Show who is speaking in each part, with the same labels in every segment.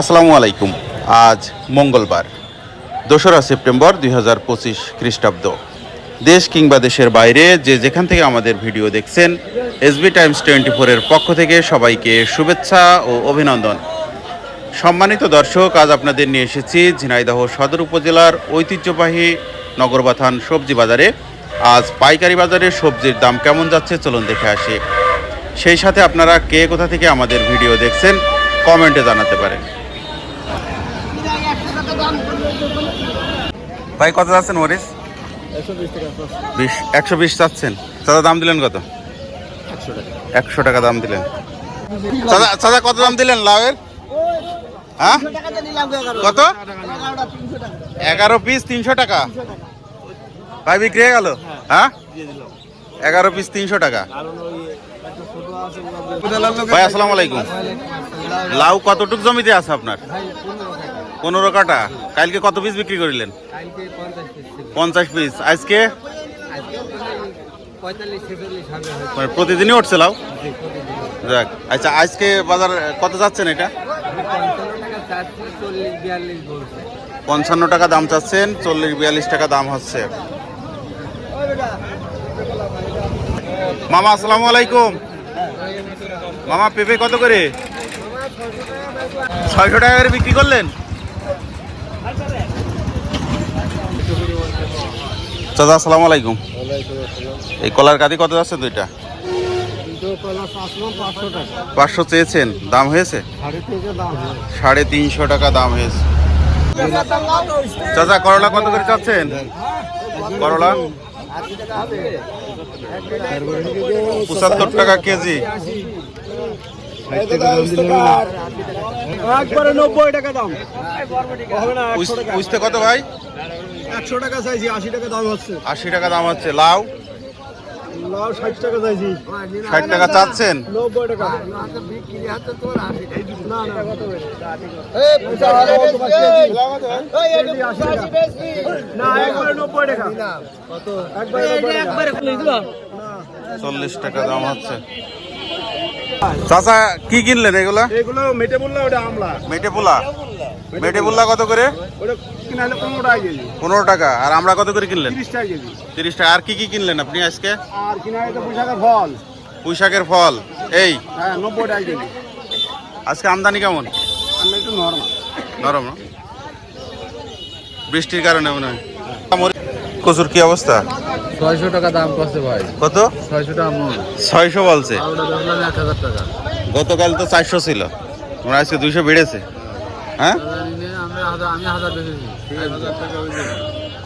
Speaker 1: আসসালামু আলাইকুম। আজ মঙ্গলবার, দোসরা সেপ্টেম্বর দুই হাজার পঁচিশ খ্রিস্টাব্দ। দেশ কিংবা দেশের বাইরে যে যেখান থেকে আমাদের ভিডিও দেখছেন এসবি টাইমস টোয়েন্টি ফোরের পক্ষ থেকে সবাইকে শুভেচ্ছা ও অভিনন্দন। সম্মানিত দর্শক, আজ আপনাদের নিয়ে এসেছি ঝিনাইদহ সদর উপজেলার ঐতিহ্যবাহী নগরবাথান সবজি বাজারে। আজ পাইকারি বাজারে সবজির দাম কেমন যাচ্ছে চলুন দেখে আসি। সেই সাথে আপনারা কে কোথা থেকে আমাদের ভিডিও দেখছেন, কমেন্টে জানাতে পারেন। ভাই, কত যাচ্ছেন মরিস বিশ, একশো বিশ চাচ্ছেন। দাদা দাম দিলেন কত? একশো টাকা দাম দিলেন। দাদা চাচা, কত দাম দিলেন লাউয়ের? হ্যাঁ? কত? এগারো পিস তিনশো টাকা। ভাই, বিক্রি হয়ে গেল? হ্যাঁ? এগারো পিস তিনশো টাকা। ভাই, আসসালামু আলাইকুম। লাউ কতটুক জমিতে আছে আপনার? পনেরো কাটা কালকে কত পিস বিক্রি করিলেন? পঞ্চাশ পিস আজকে? মানে প্রতিদিনই উঠছে লাউ? যাক। আচ্ছা আজকে বাজার কত যাচ্ছেন এটা? পঞ্চান্ন টাকা দাম চাচ্ছেন চল্লিশ বিয়াল্লিশ টাকা দাম হচ্ছে। মামা আসসালামু আলাইকুম। মামা পেঁপে কত করে? ছয়শো টাকা করে বিক্রি করলেন? চাচা, আসসালামু আলাইকুম। এই কলার কাঁদি কত যাচ্ছে দুইটা? পাঁচশো চেয়েছেন, দাম হয়েছে? সাড়ে তিনশো টাকা দাম হয়েছে। চাচা, করলা কত করে চাচ্ছেন? করলা? পঁচাত্তর টাকা কেজি।
Speaker 2: একবারে নব্বই টাকা দাম। হবে না একশো
Speaker 1: উস-
Speaker 2: টাকা।
Speaker 1: উস্তে কত ভাই?
Speaker 2: একশো টাকা চাইছি আশি টাকা দাম হচ্ছে।
Speaker 1: আশি টাকা দাম হচ্ছে। লাউ?
Speaker 2: লাউ ষাট টাকা চাইছি।
Speaker 1: ষাট টাকা চাচ্ছেন?
Speaker 2: নব্বই টাকা। না একবারে নব্বই টাকা। একবারে
Speaker 1: চল্লিশ টাকা দাম হচ্ছে। চাচা কি কিনলেন এগুলা?
Speaker 2: এগুলো মেটে বললে ওটা আমলা।
Speaker 1: মেটে পোলা মেটে কত করে?
Speaker 2: পনেরো টাকা।
Speaker 1: আর আমরা কত করে কিনলেন?
Speaker 2: তিরিশ টাকা
Speaker 1: আর কি কি কিনলেন আপনি আজকে?
Speaker 2: আর কিনা ফল।
Speaker 1: পুঁইশাকের ফল। এই
Speaker 2: হ্যাঁ নব্বই টাকা কেজি।
Speaker 1: আজকে আমদানি কেমন?
Speaker 2: একটু
Speaker 1: নরম না? বৃষ্টির কারণে মনে হয়। কচুর কি অবস্থা?
Speaker 3: ছয়শো টাকা দাম করছে ভাই।
Speaker 1: কত?
Speaker 3: ছয়শো টাকা
Speaker 1: ছয়শো বলছে।
Speaker 3: এক হাজার টাকা।
Speaker 1: গতকাল তো চারশো ছিল। তোমরা আজকে দুইশো বেড়েছে। হ্যাঁ?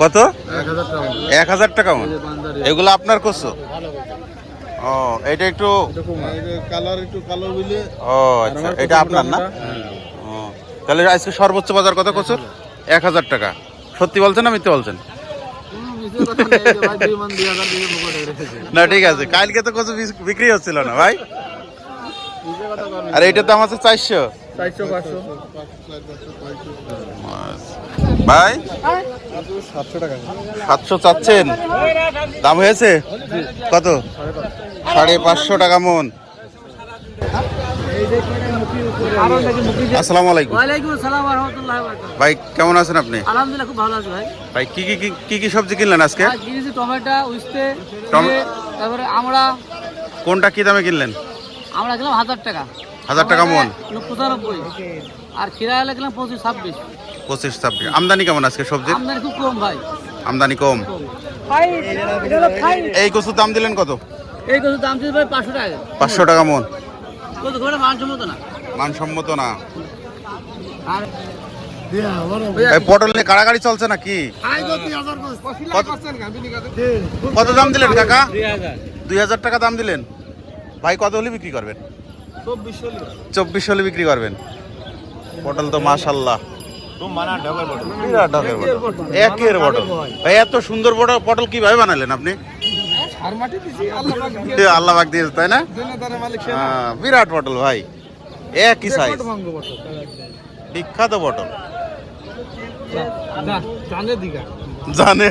Speaker 1: কত?
Speaker 3: এক হাজার টাকা
Speaker 1: এগুলো আপনার কচু ও এটা একটু
Speaker 3: কালার একটু কালো বুঝলে
Speaker 1: ও আচ্ছা এটা আপনার না? ও তাহলে আজকে সর্বোচ্চ বাজার কত কচুর এক হাজার টাকা। সত্যি বলছেন না মিথ্যে বলছেন? না, ঠিক আছে। কালকে তো কচু বিক্রি হচ্ছিল না, ভাই। আর এইটার দাম আছে চারশো। ভাই,
Speaker 3: সাতশো
Speaker 1: চাচ্ছেন। দাম হয়েছে? কত? সাড়ে পাঁচশো টাকা মন। আসসালামু আলাইকুম।
Speaker 4: ওয়ালাইকুম আসসালাম রহমতুল্লাহ
Speaker 1: ভাই কেমন আছেন আপনি?
Speaker 4: আলহামদুলিল্লাহ খুব ভালো আছি ভাই।
Speaker 1: ভাই কি কি কি- কি কি সবজি কিনলেন আজকে?
Speaker 4: কিনেছি টমেটো উস্তে তারপরে আমরা
Speaker 1: কোনটা কি দামে কিনলেন?
Speaker 4: আমরা গেলাম হাজার টাকা।
Speaker 1: হাজার টাকা মন।
Speaker 4: পঁচানব্বই। আর খিরা এলে গেলাম পঁচিশ ছাব্বিশ।
Speaker 1: পঁচিশ ছাব্বিশ। আমদানি কেমন আজকে সবজি
Speaker 4: আমদানি খুব কম ভাই।
Speaker 1: আমদানি কম। এই কচুর দাম দিলেন কত?
Speaker 4: এই কত দাম ছিল ভাই পাঁচশো টাকা।
Speaker 1: পাঁচশো টাকা মন।
Speaker 4: কত করে মাংস মতো না।
Speaker 1: মানসম্মত না। পটল নিয়ে কাড়াকাড়ি চলছে না কি কত দাম দিলেন কাকা? দুই হাজার। টাকা দাম দিলেন। ভাই কত হলে বিক্রি করবেন? চব্বিশ হলে বিক্রি করবেন। পটল তো মাশাল্লাহ একের পটল। ভাই এত সুন্দর পটল পটল কীভাবে বানালেন আপনি? আল্লাহ বাগ দিয়েছে। তাই না? বিরাট পটল ভাই। একই সাইজ বিখ্যাত বটল
Speaker 3: জানে